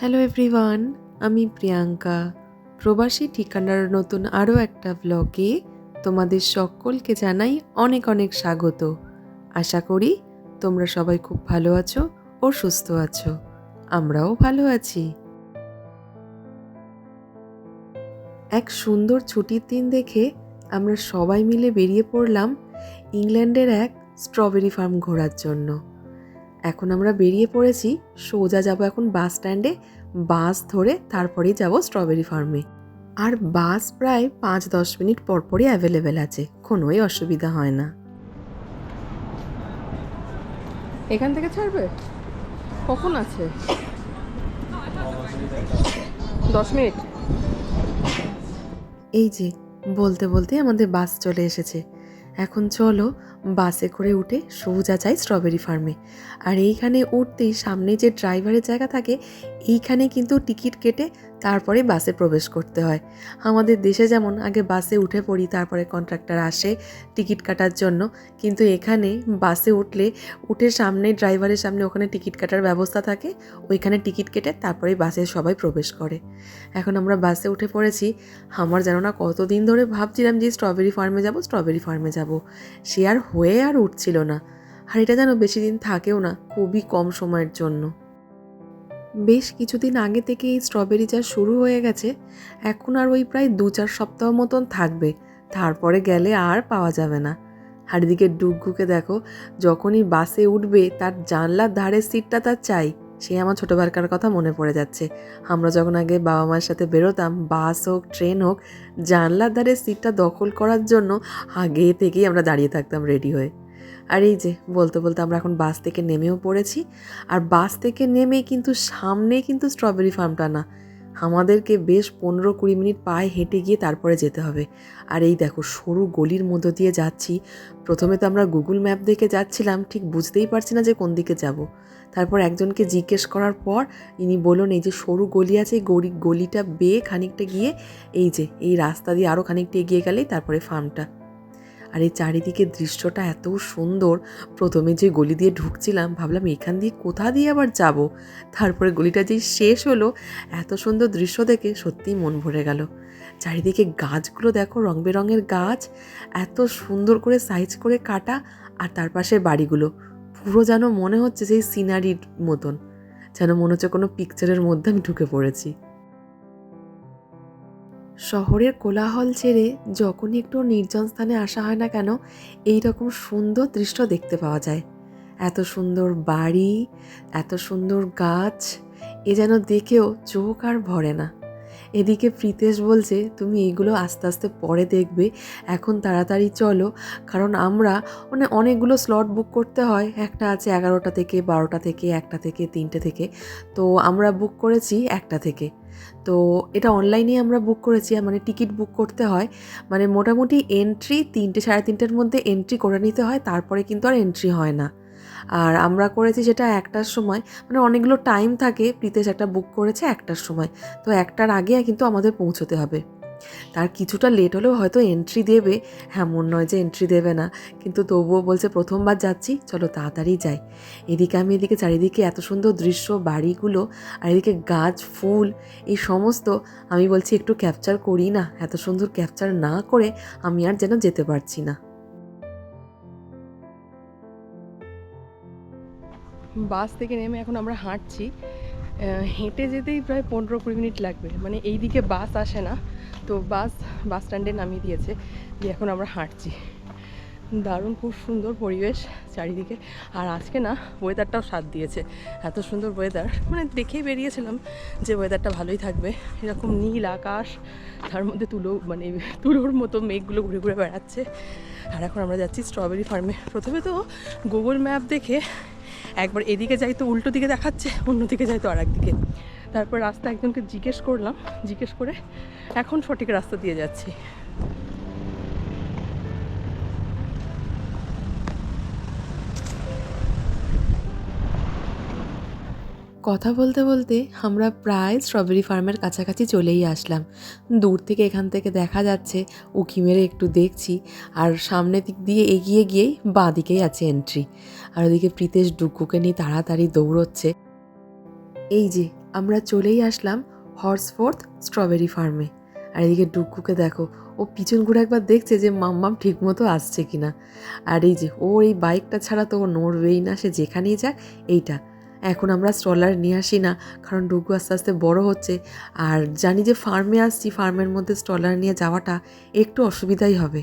Hello everyone আমি প্রিয়াঙ্কা। প্রবাসী ঠিকানার নতুন আরও একটা ব্লগে তোমাদের সকলকে জানাই অনেক অনেক স্বাগত। আশা করি তোমরা সবাই খুব ভালো আছো ও সুস্থ আছো। আমরাও ভালো আছি। এক সুন্দর ছুটির দিন দেখে আমরা সবাই মিলে বেরিয়ে পড়লাম ইংল্যান্ডের এক স্ট্রবেরি ফার্ম ঘোরার জন্য। এখন আমরা বেরিয়ে পড়েছি সোজা যাব এখন বাস স্ট্যান্ডে বাস ধরে তারপরেই যাব স্ট্রবেরি ফার্মে আর বাস প্রায় পাঁচ দশ মিনিট পরপরই অ্যাভেলেবেল আছে কোনোই অসুবিধা হয় না। এখান থেকে ছাড়বে? কখন আছে? দশ মিনিট। এই যে বলতে বলতে আমাদের বাস চলে এসেছে। এখন চলো বাসে করে উঠে সোজা যাই স্ট্রবেরি ফার্মে আর এইখানে উঠতেই সামনে যে ড্রাইভারের জায়গা থাকে, এইখানে কিন্তু টিকিট কেটে তারপরে বাসে প্রবেশ করতে হয়। আমাদের দেশে যেমন আগে বাসে উঠে পড়ি, তারপরে কন্ট্রাক্টর আসে টিকিট কাটার জন্য। কিন্তু এখানে বাসে উঠলে, উঠে সামনে, ড্রাইভারের সামনে ওখানে টিকিট কাটার ব্যবস্থা থাকে। ওইখানে টিকিট কেটে তারপরে বাসে সবাই প্রবেশ করে। এখন আমরা বাসে উঠে পড়েছি। আমার যেন না কতদিন ধরে ভাবছিলাম যে স্ট্রবেরি ফার্মে যাব, স্ট্রবেরি ফার্মে যাব। সে আর হয়ে আর উঠছিল না। আর এটা যেন বেশি দিন থাকেও না, খুবই কম সময়ের জন্য। বেশ কিছুদিন আগে থেকে এই স্ট্রবেরি চাষ শুরু হয়ে গেছে, এখন আর ওই প্রায় দু চার সপ্তাহ মতন থাকবে, তারপরে গেলে আর পাওয়া যাবে না। আর এদিকে দেখো, যখনই বাসে উঠবে, তার জানলার ধারের সিটটা তার চাই। সে আমার ছোটোবেলাকার কথা মনে পড়ে যাচ্ছে। আমরা যখন আগে বাবা মায়ের সাথে বেরোতাম, বাস হোক, ট্রেন হোক, জানলার ধারে সিটটা দখল করার জন্য আগে থেকেই আমরা দাঁড়িয়ে থাকতাম রেডি হয়ে। আর এই যে, বলতে বলতে আমরা এখন বাস থেকে নেমেও পড়েছি। আর বাস থেকে নেমে কিন্তু সামনে কিন্তু স্ট্রবেরি ফার্মটা না। আমাদেরকে বেশ পনেরো কুড়ি মিনিট পায়ে হেঁটে গিয়ে তারপরে যেতে হবে। আর এই দেখো, সরু গলির মধ্য দিয়ে যাচ্ছি। প্রথমে তো আমরা গুগল ম্যাপ দেখে যাচ্ছিলাম, ঠিক বুঝতেই পারছি না যে কোন দিকে যাব। তারপর একজনকে জিজ্ঞেস করার পর ইনি বললেন, এই যে সরু গলি আছে, এই গলি গলিটা বেয়ে খানিকটা গিয়ে এই যে, এই রাস্তা দিয়ে আরও খানিকটা এগিয়ে গেলেই তারপরে ফার্মটা আর এই চারিদিকের দৃশ্যটা এত সুন্দর। প্রথমে যে গলি দিয়ে ঢুকছিলাম, ভাবলাম এখান দিয়ে কোথা দিয়ে আবার যাব? তারপরে গলিটা যেই শেষ হলো, এত সুন্দর দৃশ্য দেখে সত্যিই মন ভরে গেল। চারিদিকে গাছগুলো দেখো, রং বেরঙের গাছ, এত সুন্দর করে সাইজ করে কাটা, আর তার পাশে বাড়িগুলো। পুরো যেন মনে হচ্ছে সেই সিনারির মতন, যেন মনে হচ্ছে কোনো পিকচারের মধ্যে আমি ঢুকে পড়েছি। শহরের কোলাহল ছেড়ে যখনই একটু নির্জন স্থানে আসা হয় না কেন এই রকম সুন্দর দৃশ্য দেখতে পাওয়া যায়। এত সুন্দর বাড়ি, এত সুন্দর গাছ, এ যেন দেখেও চোখ আর ভরে না। এদিকে প্রীতেশ বলছে, তুমি এইগুলো আস্তে আস্তে পরে দেখবে, এখন তাড়াতাড়ি চলো, কারণ আমরা মানে অনেকগুলো স্লট বুক করতে হয়। একটা আছে এগারোটা থেকে, বারোটা থেকে, একটা থেকে, তিনটে থেকে। তো আমরা বুক করেছি একটা থেকে। তো এটা অনলাইনে আমরা বুক করেছি মানে টিকিট বুক করতে হয়। মানে মোটামুটি এন্ট্রি তিনটে, সাড়ে তিনটের মধ্যে এন্ট্রি করে নিতে হয়, তারপরে কিন্তু আর এন্ট্রি হয় না। আর আমরা করেছি সেটা একটার সময় মানে অনেকগুলো টাইম থাকে, প্রীতেশ একটা বুক করেছে একটার সময়। তো একটার আগে কিন্তু আমাদের পৌঁছতে হবে। তার কিছুটা লেট হলেও হয়তো এন্ট্রি দেবে। এমন নয় যে এন্ট্রি দেবে না। কিন্তু তবুও বলছে, প্রথমবার যাচ্ছি, চলো তাড়াতাড়ি যাই। এদিকে আমি এদিকে, চারিদিকে এত সুন্দর দৃশ্য, বাড়িগুলো, আর এদিকে গাছ, ফুল, এই সমস্ত, আমি বলছি, একটু ক্যাপচার করি না। এত সুন্দর ক্যাপচার না করে আমি আর যেন যেতে পারছি না। বাস থেকে নেমে এখন আমরা হাঁটছি। হেঁটে যেতেই প্রায় পনেরো কুড়ি মিনিট লাগবে। মানে এইদিকে বাস আসে না। তো বাস বাস স্ট্যান্ডে নামিয়ে দিয়েছে। দিয়ে এখন আমরা হাঁটছি। দারুণ, খুব সুন্দর পরিবেশ চারিদিকে। আর আজকে না ওয়েদারটাও সাথ দিয়েছে। এত সুন্দর ওয়েদার মানে দেখেই বেরিয়েছিলাম যে ওয়েদারটা ভালোই থাকবে। এরকম নীল আকাশ, তার মধ্যে তুলো মানে তুলোর মতো মেঘগুলো ঘুরে ঘুরে বেড়াচ্ছে। আর এখন আমরা যাচ্ছি স্ট্রবেরি ফার্মে প্রথমে তো গুগল ম্যাপ দেখে একবার এদিকে যাই তো উল্টো দিকে দেখাচ্ছে অন্য দিকে যাই তো আর একদিকে তারপর রাস্তা একজনকে জিজ্ঞেস করলাম, জিজ্ঞেস করে এখন সঠিক রাস্তা দিয়ে যাচ্ছি। কথা বলতে বলতে আমরা প্রায় স্ট্রবেরি ফার্মের কাছাকাছি চলেই আসলাম। দূর থেকে এখান থেকে দেখা যাচ্ছে, উকি মেরে একটু দেখছি, আর সামনের দিক দিয়ে এগিয়ে গিয়েই বাঁ দিকেই আছে এন্ট্রি আর ওদিকে প্রীতেশ ডুকুকে নিয়ে তাড়াতাড়ি দৌড়চ্ছে। এই যে আমরা চলেই আসলাম হর্সফোর্থ স্ট্রবেরি ফার্মে। আর এদিকে ডুকুকে দেখো, ও পিছন ঘুরে একবার দেখছে যে মাম্মাম ঠিক মতো আসছে কি না আর এই যে ও এই বাইকটা ছাড়া তো ও নড়বেই না, সে যেখানেই যাক এইটা। এখন আমরা স্ট্রলার নিয়ে আসি না, কারণ ডুগু আস্তে আস্তে বড় হচ্ছে। আর জানি যে ফার্মে আসছি, ফার্মের মধ্যে স্ট্রলার নিয়ে যাওয়াটা একটু অসুবিধাই হবে।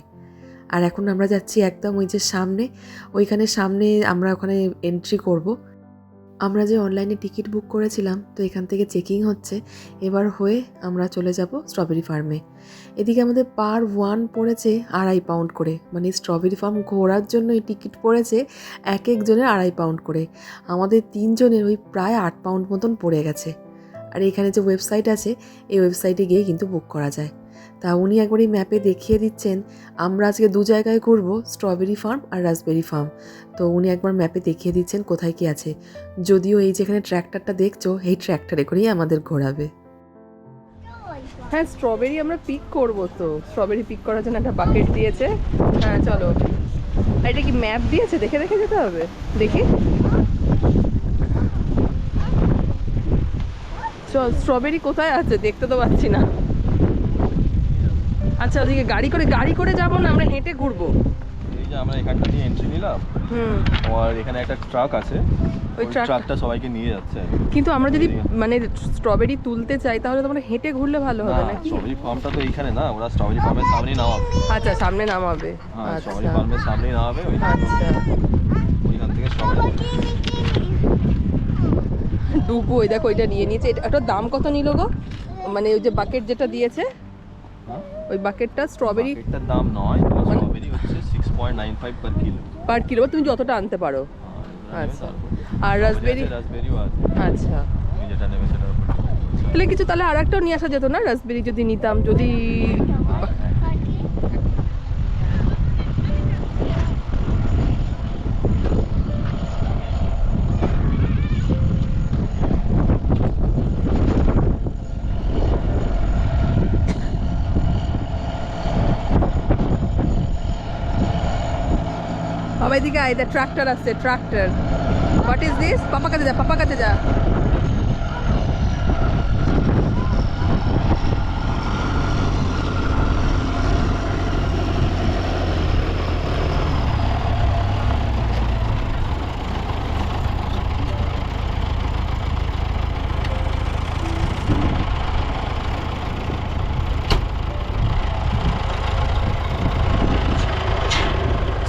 আর এখন আমরা যাচ্ছি একদম ওই যে সামনে, ওইখানে সামনে আমরা ওখানে এন্ট্রি করব। আমরা যে অনলাইনে টিকিট বুক করেছিলাম, তো এখান থেকে চেকিং হচ্ছে। এবার হয়ে আমরা চলে যাব স্ট্রবেরি ফার্মে। এদিকে আমাদের পার ওয়ান পড়েছে আড়াই পাউন্ড করে। মানে স্ট্রবেরি ফার্ম ঘোরার জন্য এই টিকিট পড়েছে এক একজনের আড়াই পাউন্ড করে। আমাদের তিনজনের ওই প্রায় আট পাউন্ড মতন পড়ে গেছে। আর এখানে যে ওয়েবসাইট আছে, এই ওয়েবসাইটে গিয়ে কিন্তু বুক করা যায়। তা উনি একবার এই ম্যাপে দেখিয়ে দিচ্ছেন, আমরা আজকে দু জায়গায় করব স্ট্রবেরি ফার্ম আর রাসবেরি ফার্ম তো উনি একবার ম্যাপে দেখিয়ে দিচ্ছেন কোথায় কি আছে। যদিও এই যেখানে ট্র্যাক্টরটা দেখছ, এই ট্র্যাক্টরে করেই আমাদের ঘোরাবে। হ্যাঁ স্ট্রবেরি আমরা পিক করব তো। স্ট্রবেরি পিক করার জন্য একটা বাকেট দিয়েছে। হ্যাঁ চলো। আর এটা কি ম্যাপ দিয়েছে? দেখে দেখে যেতে হবে। দেখি। চল স্ট্রবেরি কোথায় আছে? দেখতে তো পাচ্ছি না। আচ্ছা ওদিকে গাড়ি করে গাড়ি করে যাব না আমরা হেঁটে ঘুরবো? এই যে আমরা এখানটা দিয়ে এন্ট্রি নিলাম হুম। আর এখানে একটা ট্রাক আছে। ওই ট্রাকটা সবাইকে নিয়ে যাচ্ছে কিন্তু আমরা যদি মানে স্ট্রবেরি তুলতে চাই তাহলে তো আমরা হেঁটে ঘুরলে ভালো হবে না নাকি? স্ট্রবেরি ফার্মটা তো এইখানে না ওরা স্ট্রবেরি ফার্মের সামনেই নামাবে। আচ্ছা সামনে নামাবে। হ্যাঁ স্ট্রবেরি ফার্মের সামনেই নামাবে ওই আচ্ছা। ওইখান থেকে স্ট্রবেরি ডুবু ওই দেখো ওইটা নিয়ে নিয়েছে। এটা- দাম কত নিল গো? মানে ওই যে বাকেট যেটা দিয়েছে? ওই বাকেটটা স্ট্রবেরি এটার দাম নয় মানে- স্ট্রবেরি হচ্ছে point nine five per kilo per kilo তুমি যতটা আনতে পারো। আচ্ছা। আর রাসবেরি রাসবেরিও আছে আচ্ছা। তুমি যেটা নেবে সেটার উপর তাহলে কিছু তাহলে আরেকটাও নিয়ে আসা যেত না? রাসবেরি যদি নিতাম যদি বাবা এদিকে আয় ট্রাক্টর আসছে tractor what is this papa কাছে যা পাপা কাছে যা।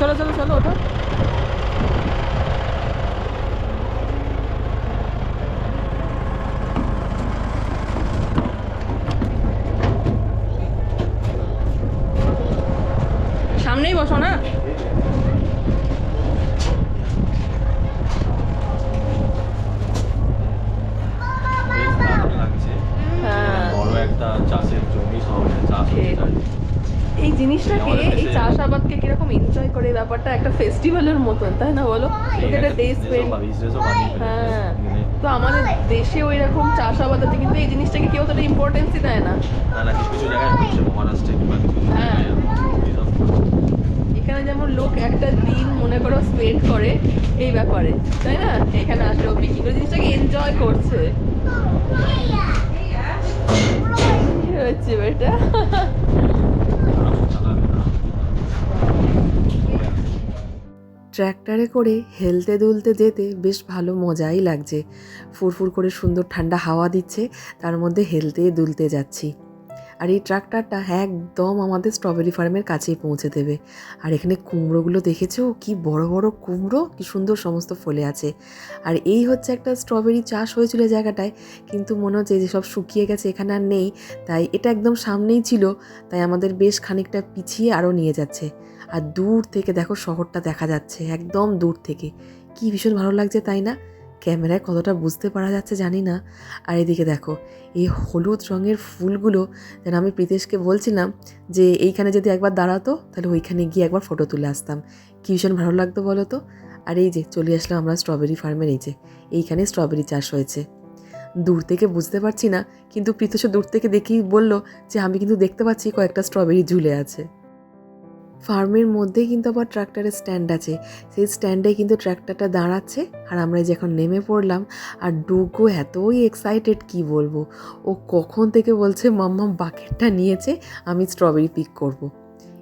চলো চলো চলো ওঠো সামনেই বসো না বেশ দারুণ লাগছে হ্যাঁ বড় একটা চাষের জমি শহরে চাষ হচ্ছে ঠিক। চারিদিকে। এই জিনিসটাকে আমাদের এই দেশে- চাষাবাদকে কীরকম এনজয় করে এই ব্যাপারটা একটা ফেস্টিভ্যালের মতন তাই না বলো? এটা একটা ডে স্পেন্ড। হ্যাঁ মানে তো আমাদের দেশে ওই রকম চাষাবাদ আছে কিন্তু এই জিনিসটাকে কেউ অতটা ইম্পর্টেন্সই দেয় না। না না কিছু কিছু জায়গায় হচ্ছে মহারাষ্ট্রে কিংবা কিছু কিছু হ্যাঁ। এখানে যেমন লোক একটা দিন মনে করো স্পেন্ড করে এই ব্যাপারে তাই না? এখানে আসলে বিক্রি করে জিনিসটাকে এনজয় করছে। হচ্ছে বেটা? ট্র্যাক্টরে করে হেলতে দুলতে যেতে বেশ ভালো মজাই লাগছে। ফুরফুর করে সুন্দর ঠান্ডা হাওয়া দিচ্ছে, তার মধ্যে হেলতে দুলতে যাচ্ছি। আর এই ট্রাক্টরটা একদম আমাদের স্ট্রবেরি ফার্মের কাছেই পৌঁছে দেবে। আর এখানে কুমড়োগুলো দেখেছ? কি বড় বড় কুমড়ো? কি সুন্দর সমস্ত ফলে আছে। আর এই হচ্ছে একটা স্ট্রবেরি চাষ হয়েছিল জায়গাটায়, কিন্তু মনে হচ্ছে যে সব শুকিয়ে গেছে, এখানে আর নেই। তাই এটা একদম সামনেই ছিল, তাই আমাদের বেশ খানিকটা পিছিয়ে আরও নিয়ে যাচ্ছে। আর দূর থেকে দেখো শহরটা দেখা যাচ্ছে, একদম দূর থেকে। কি ভীষণ ভালো লাগছে তাই না? ক্যামেরায় কতটা বুঝতে পারা যাচ্ছে জানি না। আর এদিকে দেখো, এই হলুদ রঙের ফুলগুলো যেন আমি প্রীতেশকে বলছিলাম যে, এইখানে যদি একবার দাঁড়াতো, তাহলে ওইখানে গিয়ে একবার ফটো তুলে আসতাম। কি ভীষণ ভালো লাগতো বলো তো? আর এই যে, চলে আসলাম আমরা স্ট্রবেরি ফার্মের এই যে, এইখানে স্ট্রবেরি চাষ হয়েছে। দূর থেকে বুঝতে পারছি না, কিন্তু প্রীতোষ দূর থেকে দেখেই বলল যে, আমি কিন্তু দেখতে পাচ্ছি কয়েকটা স্ট্রবেরি ঝুলে আছে। ফার্মের মধ্যে কিন্তু আবার ট্রাক্টরের স্ট্যান্ড আছে। সেই স্ট্যান্ডে কিন্তু ট্র্যাক্টরটা দাঁড়াচ্ছে আর আমরা যখন নেমে পড়লাম আর ডুগো এতই এক্সাইটেড কি বলব? ও কখন থেকে বলছে মাম্মা বাকেটটা নিয়েছে, আমি স্ট্রবেরি পিক করব।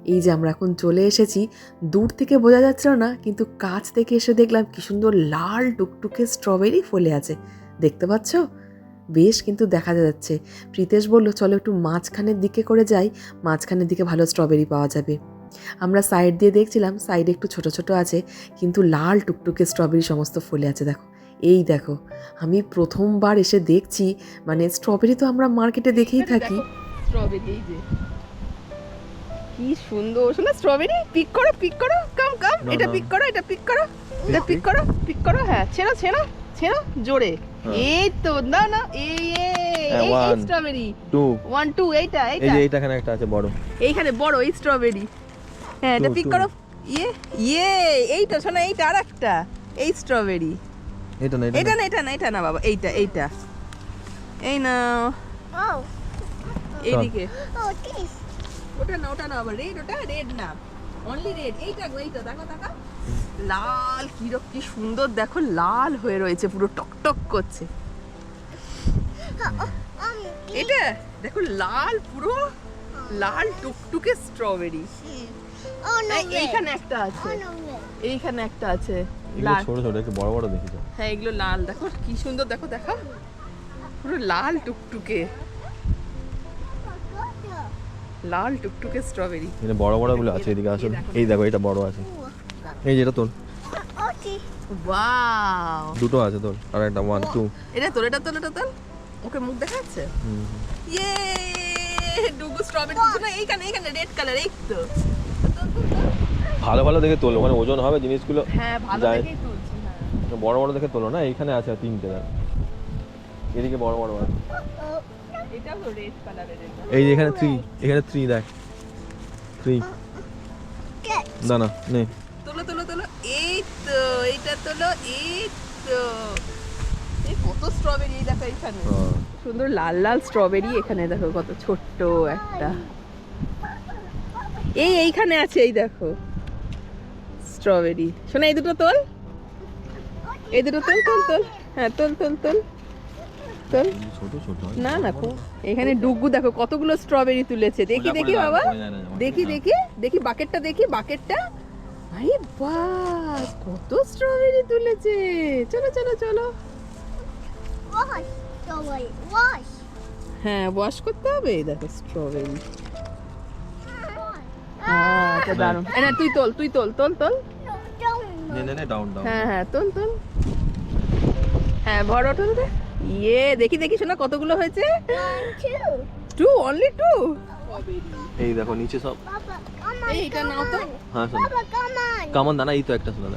এই যে আমরা এখন চলে এসেছি। দূর থেকে বোঝা যাচ্ছিল না, কিন্তু কাছ থেকে এসে দেখলাম কি সুন্দর লাল টুকটুকে স্ট্রবেরি ফলে আছে। দেখতে পাচ্ছ? বেশ কিন্তু দেখা যাচ্ছে। প্রীতেশ বলল, চলো একটু মাঝখানের দিকে করে যাই, মাঝখানের দিকে ভালো স্ট্রবেরি পাওয়া যাবে। আমরা সাইড দিয়ে দেখছিলাম সাইডে একটু ছোট ছোট আছে কিন্তু লাল টুকটুকে স্ট্রবেরি সমস্ত ফলে আছে দেখো। এই দেখো আমি প্রথমবার এসে দেখছি মানে স্ট্রবেরি তো আমরা মার্কেটে দেখেই থাকি। স্ট্রবেরি যে। কি সুন্দর শোনা স্ট্রবেরি পিক করো পিক করো কাম কাম এটা পিক করো এটা পিক করো এটা পিক করো পিক করো হ্যাঁ ছেড়ো ছেড়ো ছেড়ো জোরে। হ্যাঁ। এই তো না না এই এই স্ট্রবেরি টু ওয়ান টু এইটা এইটা। এখানে একটা আছে বড়। এইখানে বড় এই স্ট্রবেরি হ্যাঁ এটা পিক. করো। ইয়ে ইয়ে এইটা শোনা এইটা আর একটা এই স্ট্রবেরি এটা না এটা না। এটা না এটা না বাবা এইটা এইটা। এই না Oh, এইদিকে। Oh. ওটা না ওটা না আবার রেড ওটা রেড না। অনলি রেড এইটা গো এইটা দেখো দেখো। লাল কি রক- কি সুন্দর দেখো লাল হয়ে রয়েছে পুরো টকটক করছে। Um, এটা দেখো লাল পুরো লাল টুকটুকে স্ট্রবেরি oh এইখানে একটা আছে। Oh. এইখানে একটা আছে লাল। ছোট ছোট একটু বড় বড় দেখিছো হ্যাঁ এগুলো লাল। দেখো কি সুন্দর দেখো দেখো। পুরো লাল টুকটুকে। লাল টুকটুকে স্ট্রবেরি এখানে বড় বড়গুলো আছে এদিকে আসলে এই দেখো এটা বড় আছে। এই যেটা তোর. ওয়াও দুটো আছে তোর আর একটা ওয়ান টু এটা তোর এটা তোর এটা তোর ওকে মুখ দেখাচ্ছে? ইয়ে ডুগু স্ট্রবেরি না? এইখানে এইখানে রেড কালার এই তো। ভালো ভালো দেখে তোলো মানে ওজন হবে জিনিসগুলো হ্যাঁ ভালো দেখেই তুলছি হ্যাঁ। বড় বড় দেখে তোলো না এইখানে আছে তিনটে দেখ এদিকে বড় বড় আছে। তো রেড কালারের এই যে এখানে থ্রি এখানে থ্রি দেখ। থ্রি. না না নে তোলো তোলো তোলো এই তো এইটা তোলো এই তো এই কত স্ট্রবেরি দেখো এইখানে। সুন্দর লাল লাল স্ট্রবেরি এখানে দেখো কত ছোট্ট একটা। এই এইখানে আছে এই দেখো। স্ট্রবেরি। শোনা এই দুটো তোল। এই দুটো তোল তোল তোল। হ্যাঁ তোল তোল তোল। তোল। না না কো এখানে ডুগু দেখো কতগুলো স্ট্রবেরি তুলেছে। দেখি দেখি বাবা। দেখি দেখি দেখি বাকেটটা দেখি বাকেটটা। আরে বাস কত স্ট্রবেরি তুলেছে। চলো চলো চলো. হ্যাঁ ওয়াশ করতে হবে। এই দেখো স্ট্রবেরি। হ্যাঁ এটা দারুণ। এই তুই তোল তুই তোল তোল তোল। নে নে নে ডাউন ডাউন হ্যাঁ হ্যাঁ তোল তোল। হ্যাঁ ইয়ে দেখি দেখি শোনা কতগুলো হয়েছে? টু অনলি টু এই দেখো নিচে সব। নাও তো। হ্যাঁ শোনো. কামন দানা এই তো একটা শোনা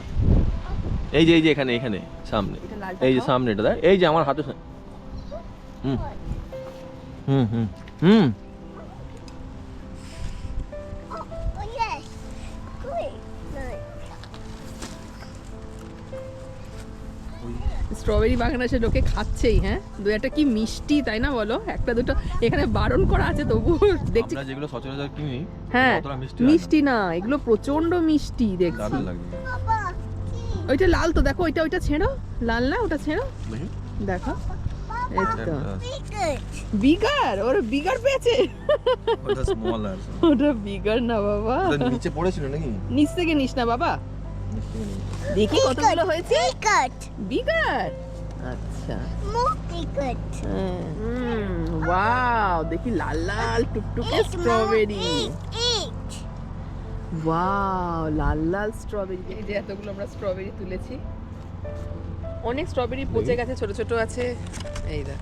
এই যে এই যে এখানে এখানে সামনে। এই যে খাও। সামনে এটা দেখ। এই যে আমার হাতে হুম। হুম হুম হুম। স্ট্রবেরি বাগান এসে লোকে খাচ্ছেই হ্যাঁ? দু একটা কি মিষ্টি তাই না বলো? একটা দুটো এখানে বারণ করা আছে তবু দেখছি। যেগুলো সচরাচর কিনি হ্যাঁ মিষ্টি না। এগুলো প্রচণ্ড মিষ্টি দেখছি. ওইটা লাল তো দেখো ওইটা ওইটা ছেড়ো। লাল না ওটা ছেড়ো? দেখি। দেখো। এই তো। একটা বিগার। ওর বিগার পেয়েছে? ওটা স্মল আর ওটা বিগার না বাবা। ওটা নিচে পড়েছিল নাকি? নিচ থেকে নিস না বাবা। দেখি কতগুলো হয়েছে? good. বিগার আচ্ছা। be good. ওয়াও দেখি লাল লাল টুকটুকে স্ট্রবেরি. ওয়াও লাল লাল স্ট্রবেরি এই যে এতগুলো আমরা স্ট্রবেরি তুলেছি। অনেক স্ট্রবেরি পচে গেছে ছোট ছোট আছে। এই দেখ।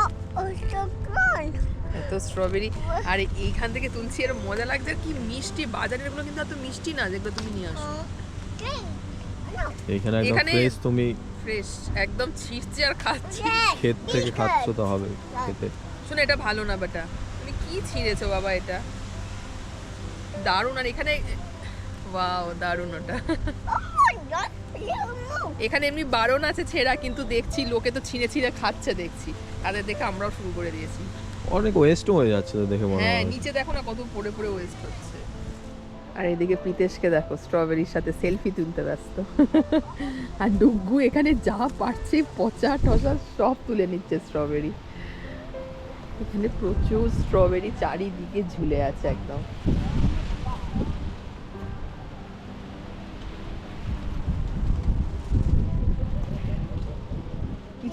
Oh, oh, স্ট্রবেরি আর এইখান থেকে তুলছি এর মজা লাগছে আর কি মিষ্টি বাজারেরগুলো কিন্তু এত মিষ্টি না যেগুলো তুমি নিয়ে আসো. এখানে একদম ফ্রেশ তুমি ফ্রেশ একদম ছিঁড়ছি আর খাচ্ছি। ক্ষেত থেকে. খাচ্ছ তো হবে খেতে। শুনে এটা ভালো না বেটা তুমি কি ছিঁড়েছো বাবা এটা? দারুণ আর এখানে ওয়াও দারুণ ওটা. এখানে এমনি বারণ আছে ছেঁড়া কিন্তু দেখছি লোকে তো ছিঁড়ে ছিঁড়ে খাচ্ছে দেখছি। তাদের দেখে আমরাও শুরু করে দিয়েছি। অনেক ওয়েস্ট হয়ে যাচ্ছে তো দেখে মনে হ্যাঁ নিচে দেখো না কত পড়ে পড়ে ওয়েস্ট হচ্ছে। আর এদিকে প্রীতেশকে দেখো স্ট্রবেরির সাথে সেলফি তুলতে ব্যস্ত। আর ডুগু এখানে যা পারছে পচা টচা সব তুলে নিচ্ছে স্ট্রবেরি এখানে প্রচুর স্ট্রবেরি চারিদিকে ঝুলে আছে একদম।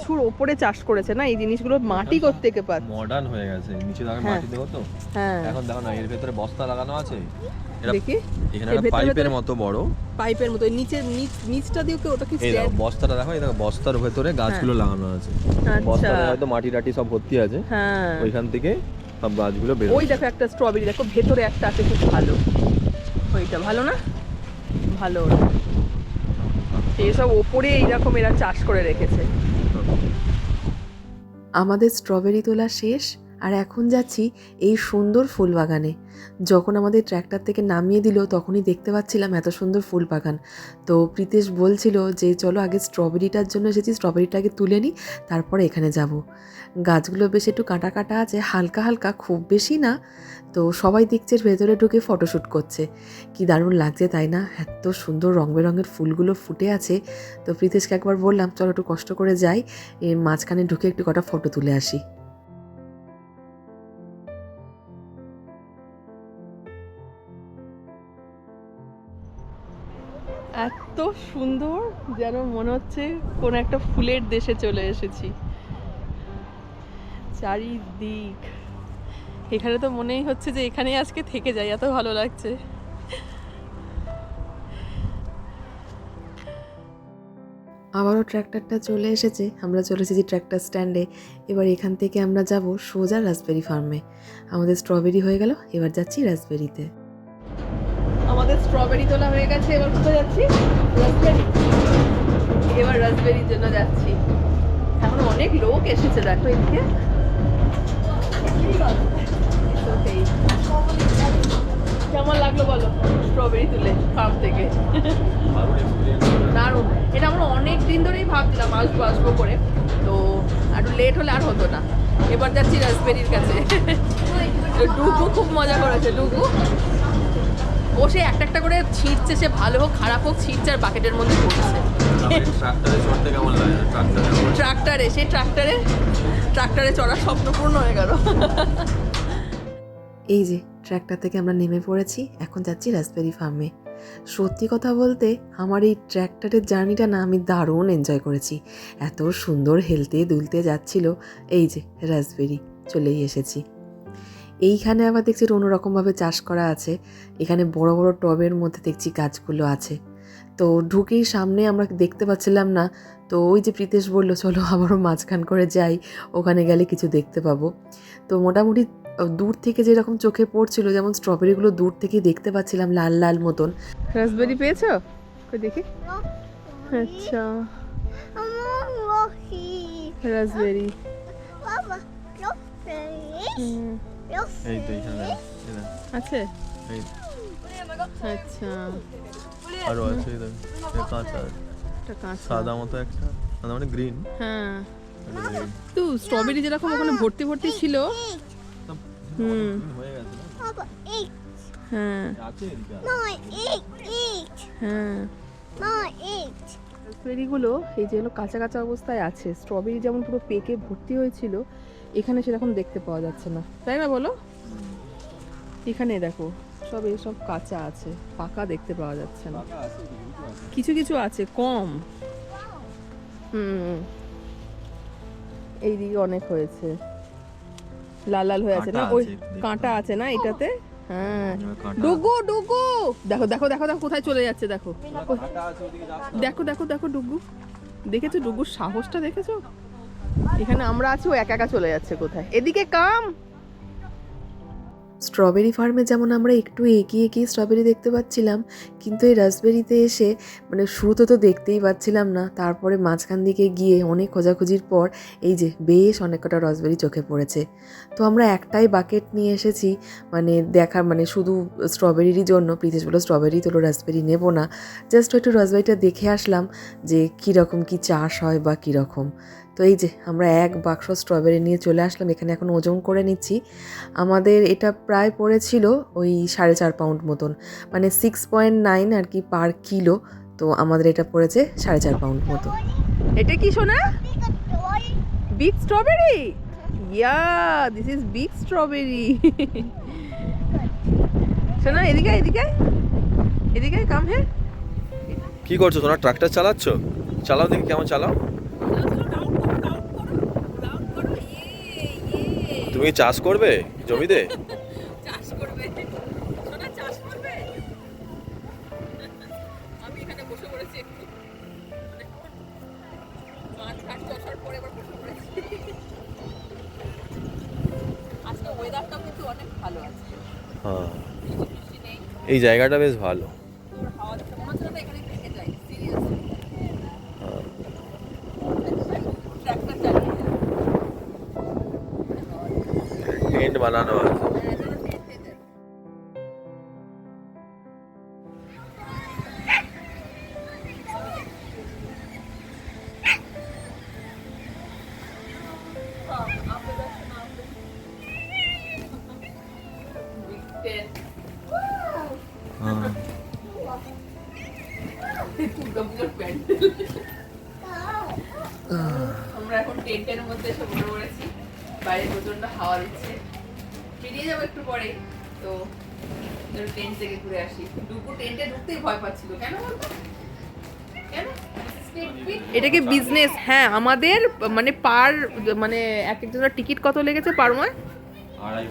কিছুর ওপরে চাষ করেছে না? এই জিনিসগুলো মাটি থেকে পাচ্ছে মডার্ন হয়ে গেছে। নিচে দেখো হ্যাঁ। মাটি দেখো তো? হ্যাঁ। এখন দেখো না এর ভেতরে বস্তা লাগানো আছে। দেখি। এখানে পাইপের মতো বড়। পাইপের মতো। নিচে নিচ নিচটা দিয়ে কি ওটা কি এই দেখো বস্তাটা দেখো এই দেখো বস্তার ভেতরে গাছগুলো লাগানো আছে। আচ্ছা। বস্তাতে হয়তো মাটি টাটি সব ভর্তি আছে। হ্যাঁ। ওইখান থেকে সব গাছগুলো বের ওই দেখো একটা স্ট্রবেরি দেখো ভেতরে একটা আছে খুব ভালো। ওইটা ভালো না? ভালো ওটা। এইসব ওপরে এইরকম এরা চাষ করে রেখেছে। আমাদের স্ট্রবেরি তোলা শেষ আর এখন যাচ্ছি এই সুন্দর ফুল বাগানে যখন আমাদের ট্র্যাক্টর থেকে নামিয়ে দিল, তখনই দেখতে পাচ্ছিলাম এত সুন্দর ফুল বাগান তো প্রীতেশ বলছিল যে, চলো আগে স্ট্রবেরিটার জন্য এসেছি, স্ট্রবেরিটাকে তুলে নিই তারপরে এখানে যাব। গাছগুলো বেশ একটু কাটা কাটা আছে, হালকা হালকা, খুব বেশি না। তো সবাই দেখছে ভেতরে ঢুকে ফটোশ্যুট করছে। কি দারুণ লাগছে, তাই না? এত সুন্দর রং বেরঙের ফুলগুলো ফুটে আছে। তো প্রীতেশকে একবার বললাম, চলো একটু কষ্ট করে যাই। এর মাঝখানে ঢুকে একটু কটা ফটো তুলে আসি। এত সুন্দর যেন মনে হচ্ছে কোন একটা ফুলের দেশে চলে এসেছি। চারিদিক। এখানে তো মনেই হচ্ছে যে এখানে আজকে থেকে যাই, এত ভালো লাগছে। আবারও ট্র্যাক্টরটা চলে এসেছে, আমরা চলে এসেছি ট্র্যাক্টর স্ট্যান্ডে। এবার এখান থেকে আমরা যাব সোজা রাসবেরি ফার্মে। আমাদের স্ট্রবেরি হয়ে গেল, এবার যাচ্ছি রাসবেরিতে। আমাদের স্ট্রবেরি তোলা হয়ে গেছে এবার কোথায় যাচ্ছি? রাসবেরি এবার রাসবেরির জন্য যাচ্ছি। এখন অনেক লোক এসেছে দেখো এদিকে। কেমন লাগল বলো স্ট্রবেরি তুলে ফার্ম থেকে? দারুণ। এটা আমরা অনেক দিন ধরেই ভাবছিলাম আসব আসব করে। তো একটু লেট হলে আর হতো না। এবার যাচ্ছি রাসবেরির কাছে। ডুগু খুব মজা করেছে ডুগু ও সে একটা একটা করে ছিঁড়ছে সে ভালো হোক খারাপ হোক ছিঁড়ছে আর বাকেটের মধ্যে পড়ছে। ট্রাক্টরে সেই ট্রাক্টরে ট্রাক্টরে চড়ার স্বপ্ন পূর্ণ হয়ে গেল। এই যে ট্র্যাক্টর থেকে আমরা নেমে পড়েছি এখন যাচ্ছি রাসবেরি ফার্মে। সত্যি কথা বলতে আমার এই ট্র্যাক্টরের জার্নিটা না আমি দারুণ এনজয় করেছি। এত সুন্দর হেলতে দুলতে যাচ্ছিল এই যে রাসবেরি চলেই এসেছি। এইখানে আবার দেখছি এটা অন্যরকমভাবে চাষ করা আছে। এখানে বড় বড় টবের মধ্যে দেখছি গাছগুলো আছে। তো ঢুকেই সামনে আমরা দেখতে পাচ্ছিলাম না। তো ওই যে প্রীতেশ বলল চলো আবারও মাঝখান করে যাই ওখানে গেলে কিছু দেখতে পাবো। তো মোটামুটি দূর থেকে যেরকম চোখে পড়ছিল যেমন স্ট্রবেরিগুলো দূর থেকেই দেখতে পাচ্ছিলাম লাল লাল মতন। রাসবেরি পেয়েছ? কই দেখি। আচ্ছা। রাসবেরি এই তো এখানে আছে এই আচ্ছা আরও আছে এই কাঁচা একটা কাঁচা সাদা মতো একটা সাদা মানে গ্রিন হ্যাঁ তো স্ট্রবেরি যেরকম ওখানে ভর্তি ভর্তি ছিল হুম হয়ে গেছে না? হ্যাঁ. রাসবেরিগুলো এই যেগুলো কাঁচা কাঁচা অবস্থায় আছে স্ট্রবেরি যেমন পুরো পেকে ভর্তি হয়েছিল এখানে সেরকম দেখতে পাওয়া যাচ্ছে না। তাই না বলো? এখানে দেখো সব এসব কাঁচা আছে পাকা দেখতে পাওয়া যাচ্ছে না। কিছু কিছু আছে কম। হুম। এইদিকে অনেক হয়েছে। লাল লাল হয়ে আছে না? ওই কাঁটা আছে না এটাতে? হ্যাঁ। ডুগু ডুগু! দেখো দেখো দেখো দেখো কোথায় চলে যাচ্ছে দেখো। দেখো দেখো দেখো ডুগু। দেখেছ ডুগুর সাহসটা দেখেছ? এখানে আমরা আছি, ও একা একা চলে যাচ্ছে কোথায়? এদিকে কাম! স্ট্রবেরি ফার্মে যেমন আমরা একটু এগিয়ে এগিয়ে স্ট্রবেরি দেখতে পাচ্ছিলাম, কিন্তু এই রাসবেরিতে এসে মানে শুরুতে তো দেখতেই পাচ্ছিলাম না, তারপরে মাঝখান দিকে গিয়ে অনেক খোঁজাখুঁজির পর, এই যে বেশ অনেক কটা রসবেরি চোখে পড়েছে। তো আমরা একটাই বাকেট নিয়ে এসেছি মানে দেখার মানে শুধু স্ট্রবেরিরই জন্য প্রীতিশ বলো স্ট্রবেরি তোলো রাসবেরি নেব না, জাস্ট একটু রাসবেরিটা দেখে আসলাম যে কীরকম কী চাষ হয় বা কীরকম। তো এই যে, আমরা এক বাক্স স্ট্রবেরি নিয়ে চলে আসলাম, এখানে এখন ওজন করে নিচ্ছি। আমাদের এটা প্রায় পড়েছিল ওই সাড়ে চার পাউন্ড মতন মানে সিক্স পয়েন্ট নাইন আর কি পার কিলো তো আমাদের এটা পড়েছে সাড়ে চার পাউন্ড মতো এটা কি শোনা big strawberry yeah this is big strawberry শোনা এদিকে এদিকে এদিকে কাম হ্যাঁ কি করছ তোমরা ট্রাক্টর চালাচ্ছ? চালাও দেখি, কেমন চালাও। তুমি কি চাষ করবে জমিতে? চাষ করবে। সোনা চাষ করবে? আমি এখানে বসে পড়েছি মাছ ঘাট চষার পরে এবার বসে পড়েছি। আজকে ওয়েদারটাও কিন্তু অনেক ভালো আছে। হ্যাঁ। এই জায়গাটা বেশ ভালো। ঢুকতেই ভয় পাচ্ছিল। কেন বলতো? কেন? এটাকে বিজনেস হ্যাঁ আমাদের মানে পার মানে এক একজনের টিকিট কত লেগেছে পার ময়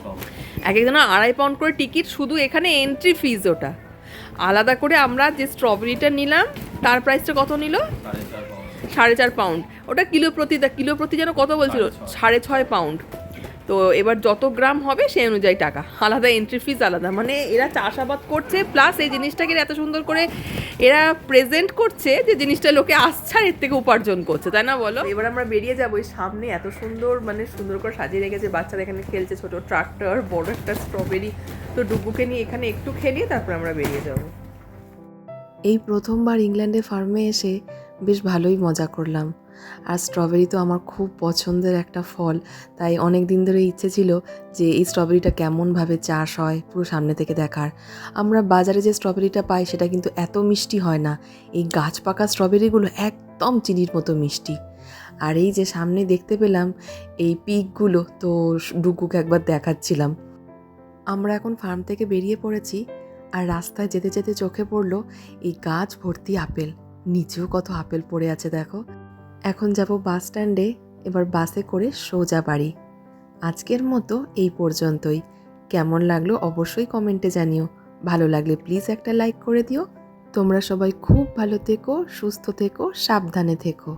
পাউন্ড এক একজনের আড়াই পাউন্ড করে টিকিট শুধু এখানে এন্ট্রি ফিজ ওটা। আলাদা করে আমরা যে স্ট্রবেরিটা নিলাম তার প্রাইসটা কত নিল? সাড়ে চার পাউন্ড ওটা কিলো প্রতি কিলো প্রতি যেন কত বলছিল? সাড়ে ছয়। পাউন্ড তো এবার যত গ্রাম হবে সেই অনুযায়ী টাকা। আলাদা এন্ট্রি ফিজ আলাদা। মানে এরা চাষাবাদ করছে প্লাস এই জিনিসটাকে এত সুন্দর করে এরা প্রেজেন্ট করছে যে জিনিসটা লোকে আসছে এর থেকে উপার্জন করছে তাই না বলো? এবার আমরা বেরিয়ে যাব ওই সামনে। এত সুন্দর মানে সুন্দর করে সাজিয়ে রেখেছে। বাচ্চারা এখানে খেলছে ছোট ট্রাক্টর বড় একটা স্ট্রবেরি তো ডুবুকে নিয়ে এখানে একটু খেলিয়ে তারপর আমরা বেরিয়ে যাব। এই প্রথমবার ইংল্যান্ডে ফার্মে এসে বেশ ভালোই মজা করলাম। আর স্ট্রবেরি তো আমার খুব পছন্দের একটা ফল। তাই অনেক দিন ধরে ইচ্ছে ছিল যে এই স্ট্রবেরিটা কেমনভাবে চাষ হয় পুরো সামনে থেকে দেখার। আমরা বাজারে যে স্ট্রবেরিটা পাই সেটা কিন্তু এত মিষ্টি হয় না। এই গাছ পাকা স্ট্রবেরিগুলো একদম চিনির মতো মিষ্টি। আর এই যে সামনে দেখতে পেলাম এই পিকগুলো তো ডুকুকে একবার দেখাচ্ছিলাম। আমরা এখন ফার্ম থেকে বেরিয়ে পড়েছি আর রাস্তায় যেতে যেতে চোখে পড়ল এই গাছ ভর্তি আপেল। নিচেও কত আপেল পড়ে আছে দেখো। এখন যাব বাস স্ট্যান্ডে, এবার বাসে করে সোজা বাড়ি। আজকের মতো এই পর্যন্তই। কেমন লাগল অবশ্যই কমেন্টে জানিও। ভালো লাগলে প্লিজ একটা লাইক করে দিও। তোমরা সবাই খুব ভালো থেকো, সুস্থ থেকো, সাবধানে থেকো।